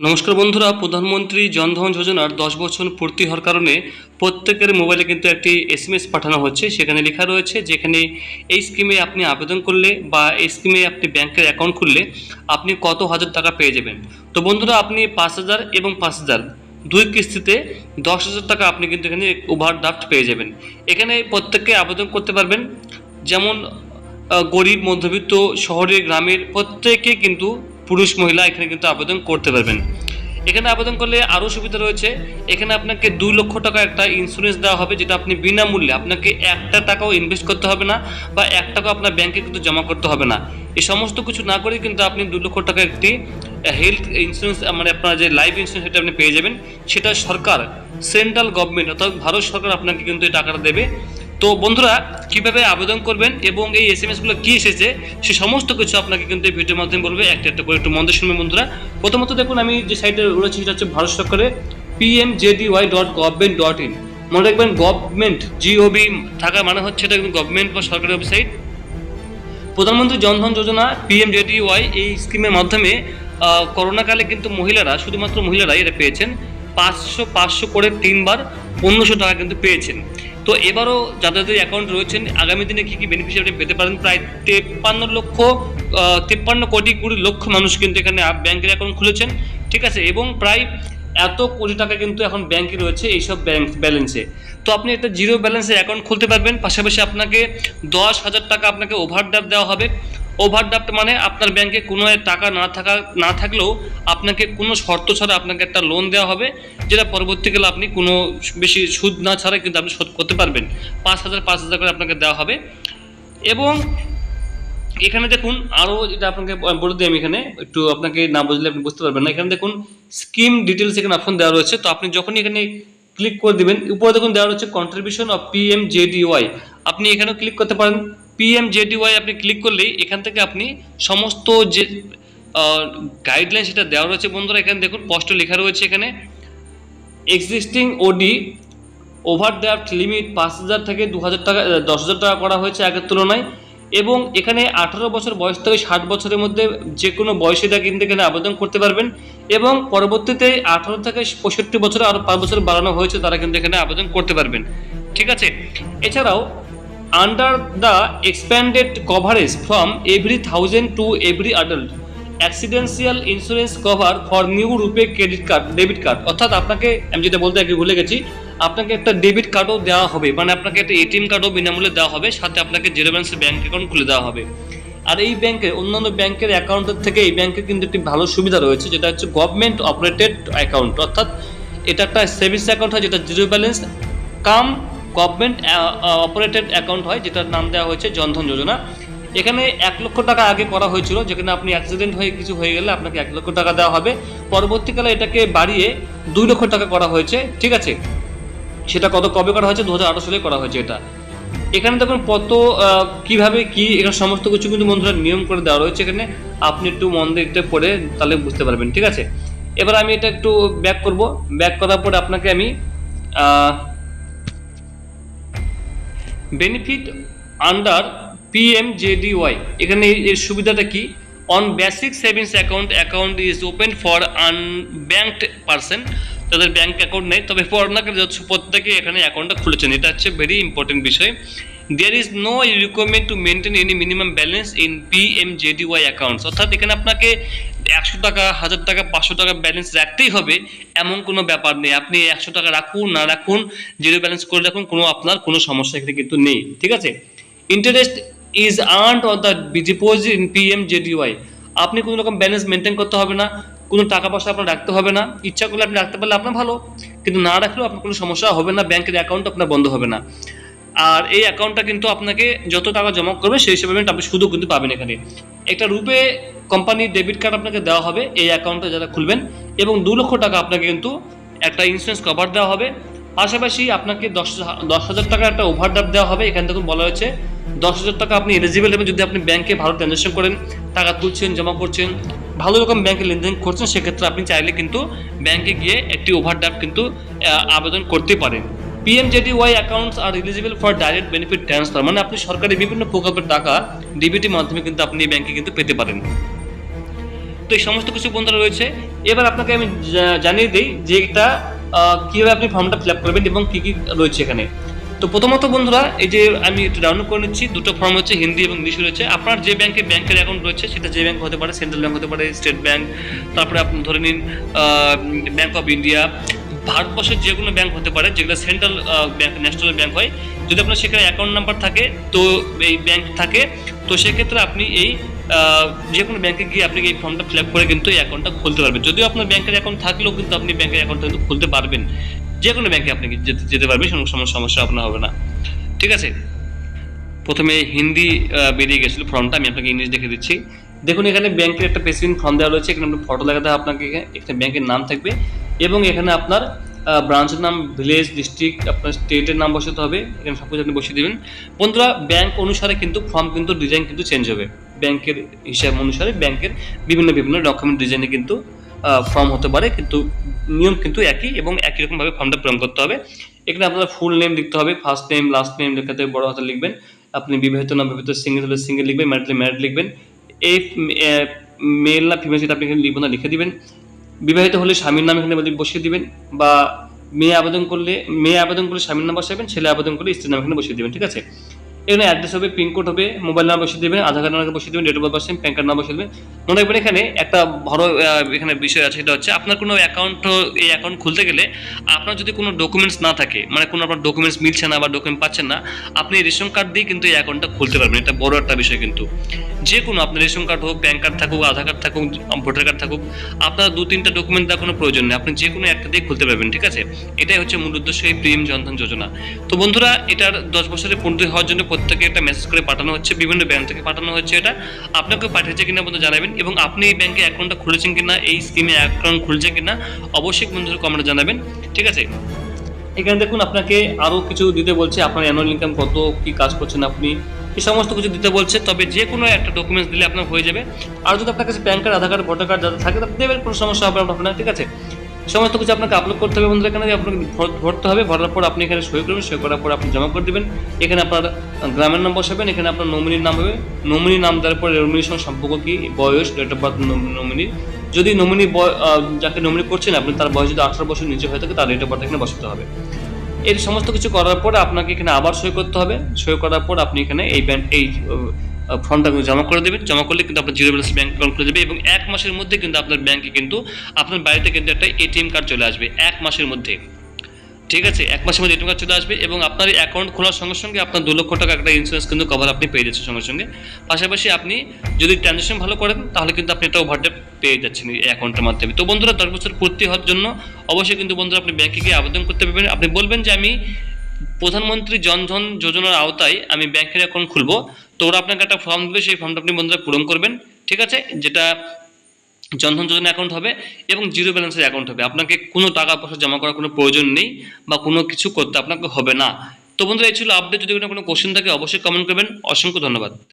নমস্কার বন্ধুরা, প্রধানমন্ত্রী জনধন যোজনার দশ বছর পূর্তি হওয়ার কারণে প্রত্যেকের মোবাইলে কিন্তু একটি এসএমএস পাঠানো হচ্ছে। সেখানে লেখা রয়েছে যেখানে এই স্কিমে আপনি আবেদন করলে বা এই স্কিমে আপনি ব্যাংকের অ্যাকাউন্ট খুললে আপনি কত হাজার টাকা পেয়ে যাবেন। তো বন্ধুরা, আপনি পাঁচ হাজার এবং পাঁচ হাজার দুই কিস্তিতে দশ হাজার টাকা আপনি কিন্তু এখানে ওভারড্রাফট পেয়ে যাবেন। এখানে প্রত্যেককে আবেদন করতে পারবেন। যেমন গরিব, মধ্যবিত্ত, শহরের, গ্রামের প্রত্যেকে কিন্তু পুরুষ মহিলা এখানে কিন্তু আবেদন করতে পারবেন। এখানে আবেদন করলে আরও সুবিধা রয়েছে। এখানে আপনাকে দুই লক্ষ টাকা একটা ইন্স্যুরেন্স দেওয়া হবে, যেটা আপনি বিনামূল্যে আপনাকে একটা টাকাও ইনভেস্ট করতে হবে না বা এক টাকাও আপনার ব্যাংকে কিন্তু জমা করতে হবে না। এই সমস্ত কিছু না করে কিন্তু আপনি দু লক্ষ টাকা একটি হেলথ ইন্স্যুরেন্স মানে আপনার যে লাইফ ইন্স্যুরেন্স সেটা আপনি পেয়ে যাবেন। সেটা সরকার সেন্ট্রাল গভর্নমেন্ট অর্থাৎ ভারত সরকার আপনাকে কিন্তু এই টাকাটা দেবে। তো বন্ধুরা, কীভাবে আবেদন করবেন এবং এই এস এম এসগুলো কী এসেছে, সে সমস্ত কিছু আপনাকে কিন্তু এই ভিডিওর মাধ্যমে বলবে। একটা একটা করে একটু মন্দ শুনবেন বন্ধুরা। প্রথমত দেখুন, আমি যে সাইটে রয়েছে সেটা হচ্ছে ভারত সরকারের P M PMJDY dot government dot in মনে রাখবেন গভর্নমেন্ট জিওবি থাকা মানে হচ্ছে এটা কিন্তু গভর্নমেন্ট বা সরকারি website Pradhan Mantri Jan Dhan Yojana P M PMJDY এই স্কিমের মাধ্যমে করোনাকালে কিন্তু মহিলারা, শুধুমাত্র মহিলারাই এটা পেয়েছেন। পাঁচশো পাঁচশো করে তিনবার পনেরোশো টাকা কিন্তু পেয়েছেন। তো এবারও যাদের অ্যাকাউন্ট রয়েছেন। আগামী দিনে কী কী বেনিফিশিয়ারি পেতে পারেন? প্রায় তেপ্পান্ন লক্ষ তেপ্পান্ন কোটি কুড়ি লক্ষ মানুষ কিন্তু এখানে ব্যাঙ্কের অ্যাকাউন্ট খুলেছেন। ঠিক আছে? এবং প্রায় এত কোটি টাকা কিন্তু এখন ব্যাঙ্কে রয়েছে এইসব ব্যাংক ব্যালেন্সে তো আপনি একটা জিরো ব্যালেন্সে অ্যাকাউন্ট খুলতে পারবেন। পাশাপাশি আপনাকে দশ হাজার টাকা আপনাকে ওভারড্রাফট দেওয়া হবে। ওভারড্রাফট মানে আপনার ব্যাংকে কোনো টাকা না থাকা, না থাকলেও আপনাকে কোনো শর্ত ছাড়া আপনাকে একটা লোন দেওয়া হবে, যেটা পরবর্তীকালে আপনি কোনো বেশি সুদ না ছাড়া কিন্তু আপনি শোধ করতে পারবেন। পাঁচ হাজার পাঁচ হাজার করে আপনাকে দেওয়া হবে। এবং এখানে দেখুন আরও যেটা আপনাকে বলে দিই আমি এখানে, একটু আপনাকে না বুঝলে আপনি বুঝতে পারবেন না। এখানে দেখুন স্কিম ডিটেলস এখানে অপশন দেওয়া রয়েছে। তো আপনি যখনই এখানে ক্লিক করে দিবেন, উপরে দেখুন দেওয়া রয়েছে contribution of P PM JDY আপনি এখানেও ক্লিক করতে পারেন। পিএম জেডিওয়াই আপনি ক্লিক করলেই এখান থেকে আপনি সমস্ত যে গাইডলাইন সেটা দেওয়া রয়েছে। বন্ধুরা, এখানে দেখুন, স্পষ্ট লেখা রয়েছে এখানে। এক্সিস্টিং ওডি ওভারড্রাফট লিমিট পাঁচ হাজার থেকে দু হাজার টাকা দশ হাজার টাকা করা হয়েছে আগের তুলনায়। এবং এখানে আঠারো বছর বয়স থেকে ষাট বছরের মধ্যে যে কোনো বয়সীরা কিন্তু এখানে আবেদন করতে পারবেন। এবং পরবর্তীতে আঠারো থেকে পঁয়ষট্টি বছর আরও পাঁচ বছর বাড়ানো হয়েছে, তারা কিন্তু এখানে আবেদন করতে পারবেন। ঠিক আছে? এছাড়াও under the expanded coverage from every thousand to every adult accidental insurance cover for new RuPay credit card debit card অর্থাৎ আপনাকে, আমি যেটা বলতে আগে ভুলে গেছি, আপনাকে একটা ডেবিট কার্ডও দেওয়া হবে। মানে আপনাকে একটা এটিএম কার্ডও বিনামূল্যে দেওয়া হবে, সাথে আপনাকে জিরো ব্যালেন্সের ব্যাঙ্ক অ্যাকাউন্ট খুলে দেওয়া হবে। আর এই ব্যাংকের, অন্যান্য ব্যাংকের অ্যাকাউন্টের থেকে এই ব্যাংকের কিন্তু একটি ভালো সুবিধা রয়েছে, যেটা হচ্ছে গভর্নমেন্ট অপারেটেড অ্যাকাউন্ট অর্থাৎ এটা একটা সেভিংস অ্যাকাউন্ট হয়, যেটা zero balance cum government operated account হয়, যেটার নাম দেওয়া হয়েছে জনধন যোজনা। এখানে এক লক্ষ টাকা আগে করা হয়েছিল, যেখানে আপনি অ্যাক্সিডেন্ট হয়ে কিছু হয়ে গেলে আপনাকে এক লক্ষ টাকা দেওয়া হবে। পরবর্তীকালে এটাকে বাড়িয়ে দুই লক্ষ টাকা করা হয়েছে, ঠিক আছে? সেটা কত, কবে করা হয়েছে? দু হাজার আঠারো সালে করা হয়েছে এটা। এখানে দেখুন কত কীভাবে কি এখানে সমস্ত কিছু কিন্তু বন্ধুরা নিয়ম করে দেওয়া রয়েছে এখানে। আপনি একটু মন দিতে পড়ে তাহলে বুঝতে পারবেন, ঠিক আছে? এবার আমি এটা একটু ব্যাক করব। ব্যাক করার পরে আপনাকে আমি বেনিফিট আন্ডার পিএমজেডিওয়াই এখানে এর- সুবিধাটা কি? On basic savings account account is open for unbanked person তাদের ব্যাংক অ্যাকাউন্ট নেই। তবে যাচ্ছে প্রত্যেকে এখানে অ্যাকাউন্টটা খুলেছেন। এটা হচ্ছে ভেরি ইম্পর্টেন্ট বিষয়। There is no requirement to maintain any minimum balance in PMJDY accounts অর্থাৎ এখানে আপনাকে একশো টাকা, হাজার টাকা, পাঁচশো টাকা ব্যালেন্স রাখতেই হবে, এমন কোনো ব্যাপার নেই। আপনি একশো টাকা রাখুন, না রাখুন জিরো ব্যালেন্স করে রাখুন কোনো আপনার কোনো সমস্যা এখানে কিন্তু নেই, ঠিক আছে? Interest is earned on the deposit in PMJDY আপনি কোনো রকম ব্যালেন্স মেনটেন করতে হবে না, কোনো টাকা পয়সা আপনার রাখতে হবে না, ইচ্ছা করলে আপনি রাখতে পারলে আপনার ভালো, কিন্তু না রাখলেও আপনার কোনো সমস্যা হবে না, ব্যাংকের অ্যাকাউন্ট আপনার বন্ধ হবে না। আর এই অ্যাকাউন্টটা কিন্তু আপনাকে যত টাকা জমা করবে, সেই হিসেবে আপনি শুধু কিন্তু পাবেন এখানে। একটা রূপে কোম্পানির ডেবিট কার্ড আপনাকে দেওয়া হবে, এই অ্যাকাউন্টটা যারা খুলবেন, এবং দু লক্ষ টাকা আপনাকে কিন্তু একটা ইন্স্যুরেন্স কভার দেওয়া হবে। পাশাপাশি আপনাকে দশ দশ হাজার টাকা একটা ওভারড্রাফট দেওয়া হবে, এখান থেকে বলা হয়েছে দশ হাজার টাকা আপনি এলিজিবল এবং যদি আপনি ব্যাংকে ভালো ট্রানজাকশন করেন, টাকা তুলছেন, জমা করছেন, ভালো রকম ব্যাংকে লেনদেন করছেন, সেক্ষেত্রে আপনি চাইলে কিন্তু ব্যাংকে গিয়ে একটি ওভারড্রাফট কিন্তু আবেদন করতে পারেন। PMJDY accounts are eligible for direct benefit transfer মানে আপনি সরকারি বিভিন্ন প্রকল্পের টাকা ডিবিটির মাধ্যমে কিন্তু আপনি এই ব্যাংকে কিন্তু পেতে পারেন। তো এই সমস্ত কিছু বন্ধুরা রয়েছে। এবার আপনাকে আমি জানিয়ে দিই যে এটা কীভাবে আপনি ফর্মটা ফিল আপ করবেন এবং কী কী রয়েছে এখানে। তো প্রথমত বন্ধুরা, এই যে আমি একটু ডাউনলোড করে নিচ্ছি, দুটো ফর্ম হচ্ছে, হিন্দি এবং ইংলিশ রয়েছে। আপনার যে ব্যাংকে ব্যাংকের অ্যাকাউন্ট রয়েছে, সেটা যে ব্যাংক হতে পারে সেন্ট্রাল ব্যাংক হতে পারে স্টেট ব্যাংক তারপরে আপনি ধরে নিন ব্যাংক অফ ইন্ডিয়া ভারতবর্ষের যে কোনো ব্যাংক হতে পারে, যেগুলো সেন্ট্রাল ব্যাংক ন্যাশনাল ব্যাংক হয়, যদি আপনার সেখানে অ্যাকাউন্ট নাম্বার থাকে, তো এই ব্যাংক থাকে, তো সেক্ষেত্রে আপনি এই যে কোনো ব্যাংকে গিয়ে আপনি এই ফর্মটা ফিল আপ করে কিন্তু এই অ্যাকাউন্টটা খুলতে পারবেন। যদিও আপনার ব্যাংকের অ্যাকাউন্ট থাকলেও কিন্তু আপনি ব্যাংকের অ্যাকাউন্টটা কিন্তু খুলতে পারবেন। যে কোনো ব্যাংকে আপনি যেতে যেতে পারবেন, কোনো সমস্যা সমস্যা আপনার হবে না। ঠিক আছে? প্রথমে হিন্দি বেরিয়ে গেছিল ফর্মটা আমি আপনাকে ইংলিশ দেখে দিচ্ছি। দেখুন, এখানে ব্যাংকের একটা প্রেসিডেন্ট ফর্ম দেওয়া রয়েছে, এখানে আপনার ফটো লাগাতে হবে আপনাকে, এখানে ব্যাংকের নাম থাকবে। এবং এখানে আপনার ব্রাঞ্চের নাম ভিলেজ ডিস্ট্রিক্ট আপনার স্টেটের নাম বসাতে হবে। এখানে সব কিছু আপনি বসিয়ে দেবেন। বন্ধুরা ব্যাংক অনুসারে কিন্তু ফর্ম কিন্তু ডিজাইন কিন্তু চেঞ্জ হবে। ব্যাংকের হিসাব অনুসারে ব্যাংকের বিভিন্ন বিভিন্ন ডকুমেন্ট ডিজাইনে কিন্তু ফর্ম হতে পারে। কিন্তু নিয়ম কিন্তু একই এবং একই রকমভাবে ফর্মটা পূরণ করতে হবে। এখানে আপনার ফুল নেম লিখতে হবে। ফার্স্ট নেম লাস্ট নেম লেখাতে বড় হাতে লিখবেন। আপনি বিবাহিত না বিবাহিত সিঙ্গেল হলে সিঙ্গেল লিখবেন ম্যারিড ম্যারিড লিখবেন। এই মেল না ফিমেল সেটা আপনি লিখবেন না, লিখে দিবেন। বিবাহিত হলে স্বামীর নাম এখানে বসিয়ে দিবেন বা মেয়ে আবেদন করলে, মেয়ে আবেদন করলে স্বামীর নাম বসাবেন, ছেলে আবেদন করলে স্ত্রীর নাম এখানে বসিয়ে দিবেন, ঠিক আছে? এখানে অ্যাড্রেস হবে পিনকোড হবে মোবাইল নাম্বার বসিয়ে দেবেন, আধার কার্ড নাম্বার বসিয়ে দেবেন ডেট অফ বার্থ বসেন প্যান কার্ড নাম্বার বসিয়ে দেবেন। মনে রাখবেন এখানে একটা বড় এখানে বিষয় আছে, সেটা হচ্ছে আপনার কোনো অ্যাকাউন্ট এই অ্যাকাউন্ট খুলতে গেলে আপনার যদি কোনো ডকুমেন্টস না থাকে মানে কোনো আপনার ডকুমেন্টস মিলছে না বা ডকুমেন্ট পাচ্ছেন না, আপনি রেশন কার্ড দিয়ে কিন্তু এই অ্যাকাউন্টটা খুলতে পারবেন। এটা বড় একটা বিষয় কিন্তু। যে কোনো আপনার রেশন কার্ড হোক প্যান কার্ড থাকুক, আধার কার্ড থাকুক ভোটার কার্ড থাকুক, আপনার দু, তিনটা ডকুমেন্ট দেওয়ার কোনো প্রয়োজন নেই। আপনি যে কোনো একটা দিয়ে খুলতে পারবেন, ঠিক আছে? এটাই হচ্ছে মূল উদ্দেশ্য এই প্রিম জনধন যোজনা। তো বন্ধুরা, এটার দশ বছরের পূর্তি হওয়ার জন্য প্রত্যেকে একটা মেসেজ করে পাঠানো হচ্ছে, বিভিন্ন ব্যাংক থেকে পাঠানো হচ্ছে এটা। আপনাকে পাঠিয়েছে কিনা বন্ধু জানাবেন এবং আপনি এই ব্যাংকে অ্যাকাউন্টটা খুলেছেন কিনা, এই স্কিমে অ্যাকাউন্ট খুলছে কিনা, অবশ্যই বন্ধুরা কমেন্টে জানাবেন, ঠিক আছে? এখানে দেখুন আপনাকে আরও কিছু দিতে বলছে, আপনার অ্যানুয়াল ইনকাম কত, কি কাজ করছেন আপনি, এই সমস্ত কিছু দিতে বলছে, তবে যে কোনো একটা ডকুমেন্টস দিলে আপনার হয়ে যাবে। আর যদি আপনার কাছে PAN card Aadhaar card voter card যাদের থাকে, তাদের দেবেন, কোনো সমস্যা হবে আপনার, ঠিক আছে? সমস্ত কিছু আপনাকে আপলোড করতে হবে বন্ধুরা, এখানে আপনাকে ভর- ভরতে হবে, ভরার পর আপনি এখানে সই করবেন, সই করার পর আপনি জমা করে দেবেন। এখানে আপনার গ্রামের নাম বসাবেন, এখানে আপনার নমিনির নাম হবে। নমিনি নাম দেওয়ার পর নমিনির সঙ্গে সম্পর্ক কি? বয়স ডেট অফ বার্থ নমিনির যদি নমিনি যাকে নমিনি করছেন, আপনি তার বয়স যদি আঠারো বছর নিচে হয়ে থাকে, তার ডেট অফ বার্থ এখানে বসাতে হবে। এর সমস্ত কিছু করার পর আপনাকে এখানে আবার সই করতে হবে। সই করার পর আপনি এখানে এই ব্যাংক এই ফর্মটা জমা করে দেবেন। জমা করলে কিন্তু আপনার জিরো ব্যালেন্স ব্যাংক অ্যাকাউন্ট খুলে যাবে এবং এক মাসের মধ্যে কিন্তু আপনার ব্যাংকে কিন্তু আপনার বাড়িতে কিন্তু একটা এটিএম কার্ড চলে আসবে এক মাসের মধ্যে। ঠিক আছে? এক মাসের মধ্যে এটিএম কার্ড চলে আসবে এবং আপনার অ্যাকাউন্ট খোলার সঙ্গে সঙ্গে আপনার দু লক্ষ টাকা একটা ইন্স্যুরেন্স কিন্তু কভার আপনি পেয়ে যাচ্ছেন সঙ্গে সঙ্গে। পাশাপাশি আপনি যদি ট্রানজ্যাকশন ভালো করেন, তাহলে কিন্তু আপনি একটা ওভারড্রাফট পেয়ে যাচ্ছেন এই অ্যাকাউন্টের মাধ্যমে। তো বন্ধুরা, দশ বছর পূর্তি হওয়ার জন্য অবশ্যই কিন্তু বন্ধুরা আপনি ব্যাংকে গিয়ে আবেদন করতে পারবেন। আপনি বলবেন যে আমি প্রধানমন্ত্রী জনধন যোজনার আওতায় আমি ব্যাংকের অ্যাকাউন্ট খুলবো। ওরা আপনাকে একটা ফর্ম দেবে, সেই ফর্মটা আপনি বন্ধুরা পূরণ করবেন, ঠিক আছে? যেটা জনধন যোজনা অ্যাকাউন্ট হবে এবং জিরো ব্যালেন্সের অ্যাকাউন্ট হবে। আপনাকে কোনো টাকা পয়সা জমা করার কোনো প্রয়োজন নেই বা কোনো কিছু করতে আপনাকে হবে না। তো বন্ধুরা, এই ছিল আপডেট যদি কোনো কোশ্চেন থাকে, অবশ্যই কমেন্ট করবেন। অসংখ্য ধন্যবাদ।